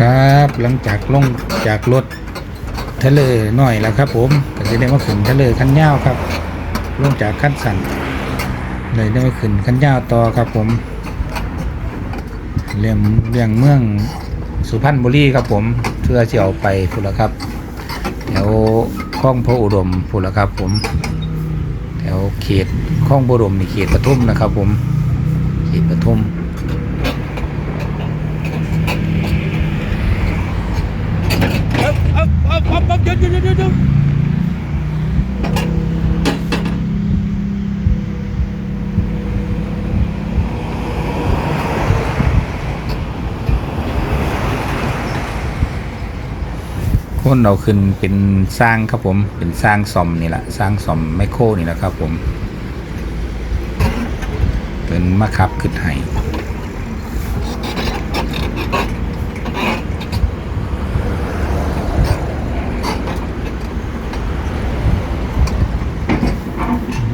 ครับ หลังจากลงจากรถทะเลหน่อยแล้วครับ ผมก็จะได้มาขึ้นทะเลขั้นยาวครับ ลงจากขั้นสั่นเลยได้มาขึ้นขั้นยาวต่อครับ ผมเรื่องเรื่องเมืองสุพรรณบุรีครับ ผมเพื่อจะเอาไปพูดแล้วครับแถวคลองพระอุดมพูดแล้วครับ ผมแถวเขตคลองพระอุดมนี่เขตปทุมนะครับ ผมเขตปทุม เอาเอาเอา เอาเอาเดี๋ยวเดี๋ยวเดี๋ยวคนเอาขึ้นเป็นสร้างครับผมเป็นสร้างซอมนี่แหละสร้างซอมไมโครนี่แหละครับผมเป็นมาขับขึ้นให้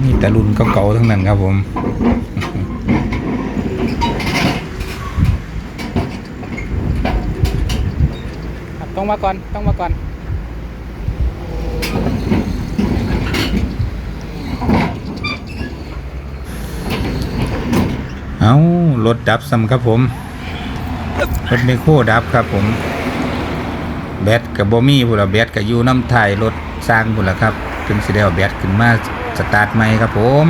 นี่แต่รุ่นเก่าๆทั้งนั้นครับผมครับต้องมาก่อน ต้องมาก่อน เอารถดับซ้ำครับผม รถไมโครดับครับผม แบตกับบอมี่พุ่นละแบตกับอยู่น้ำถ่ายรถสร้างพุ่นละครับถึงสิได้เอาแบตขึ้นมา สตาร์ทใหม่ครับผม